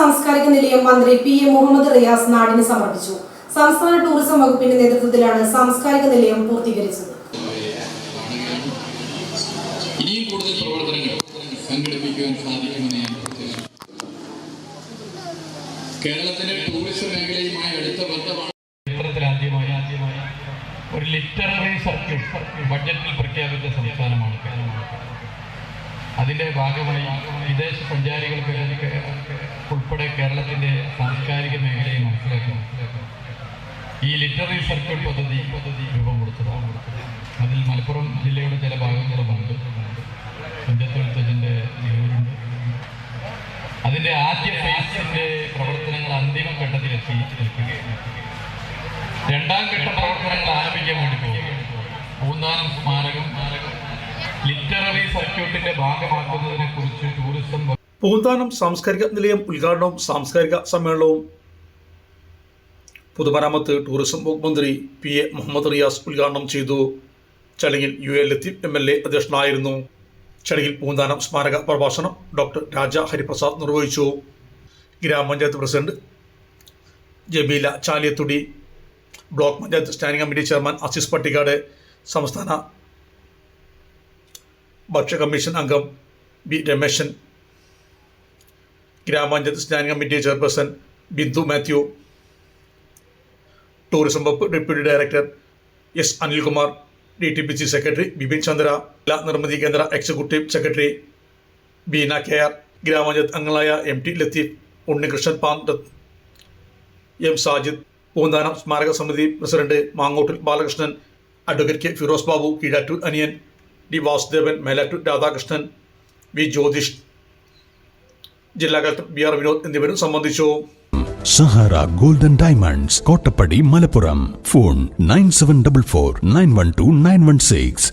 സാംസ്കാരിക നിലയം മന്ത്രി പി എ മുഹമ്മദ് റിയാസ് നാടിന് സമർപ്പിച്ചു. സംസ്ഥാന ടൂറിസം വകുപ്പിന്റെ നേതൃത്വത്തിലാണ് സാംസ്കാരിക നിലയം പൂർത്തീകരിച്ചത്. ഇനിയും കൂടുതൽ പ്രവർത്തനങ്ങൾ സംഘടിപ്പിക്കുവാൻ സാധിക്കുമെന്ന് ഞാൻ കേരളത്തിന്റെ ടൂറിസം മേഖലയുമായി അടുത്ത ബന്ധമാണ് ആദ്യമായി ആദ്യമായി ഒരു ലിറ്റററി സർക്യൂട്ട് ബഡ്ജറ്റിൽ പ്രഖ്യാപിച്ച സംസ്ഥാനമാണ് കേരളം. അതിന്റെ ഭാഗമായി വിദേശ സഞ്ചാരികൾക്ക് കേരളത്തിന്റെ സാംസ്കാരിക മേഖലയെ മനസ്സിലാക്കുന്നു ഈ ലിറ്റററി സർക്കിൾ പദ്ധതി പദ്ധതി രൂപം കൊടുത്തതാണ്. അതിൽ മലപ്പുറം ജില്ലയുടെ ചില ഭാഗങ്ങളുമുണ്ട്. തുഞ്ചത്തൊഴുത്തച്ഛന്റെ അതിന്റെ ആദ്യ ഫേസിന്റെ പ്രവർത്തനങ്ങൾ അന്തിമ ഘട്ടത്തിലെത്തി. രണ്ടാം ഘട്ട പ്രവർത്തനങ്ങൾ ആരംഭിക്കാൻ വേണ്ടി മൂന്നാം സ്മാരകം. ലിറ്റററി സർക്യൂട്ടിന്റെ ഭാഗമാക്കുന്നതിനെ കുറിച്ച് ടൂറിസം പൂന്താനം സാംസ്കാരിക നിലയം ഉദ്ഘാടനവും സാംസ്കാരിക സമ്മേളനവും. പൊതുമരാമത്ത് ടൂറിസം വകുപ്പ് മന്ത്രി പി എ മുഹമ്മദ് റിയാസ് ഉദ്ഘാടനം ചെയ്തു. ചടങ്ങിൽ U A Latheef M L A അധ്യക്ഷനായിരുന്നു. ചടങ്ങിൽ പൂന്താനം സ്മാരക പ്രഭാഷണം ഡോക്ടർ രാജ ഹരിപ്രസാദ് നിർവഹിച്ചു. ഗ്രാമപഞ്ചായത്ത് president Jabeela Chaliyathodi block panchayat standing committee chairman Azeez Pattikkad സംസ്ഥാന ഭക്ഷ്യ കമ്മീഷൻ അംഗം ബി രമേശൻ ഗ്രാമപഞ്ചായത്ത് standing committee chairperson Bindu Mathew tourism വകുപ്പ് deputy director S Anilkumar D T P C secretary Bipin Chandra ജില്ലാ Nirmithi Kendra executive secretary Beena K R ഗ്രാമപഞ്ചായത്ത് അംഗങ്ങളായ M T Latheef Unnikrishnan Panthath M Sajid Poonthanam സ്മാരക സമിതി president Mangottil Balakrishnan advocate K Firoz Babu Keezhattoor Aniyan D Vasudevan Melattur Radhakrishnan V Jyothish ജില്ലാ collector B R Vinod എന്നിവരും സംബന്ധിച്ചു. Sahara golden diamonds Kottappadi Malappuram. Phone nine seven double four nine one two nine one six.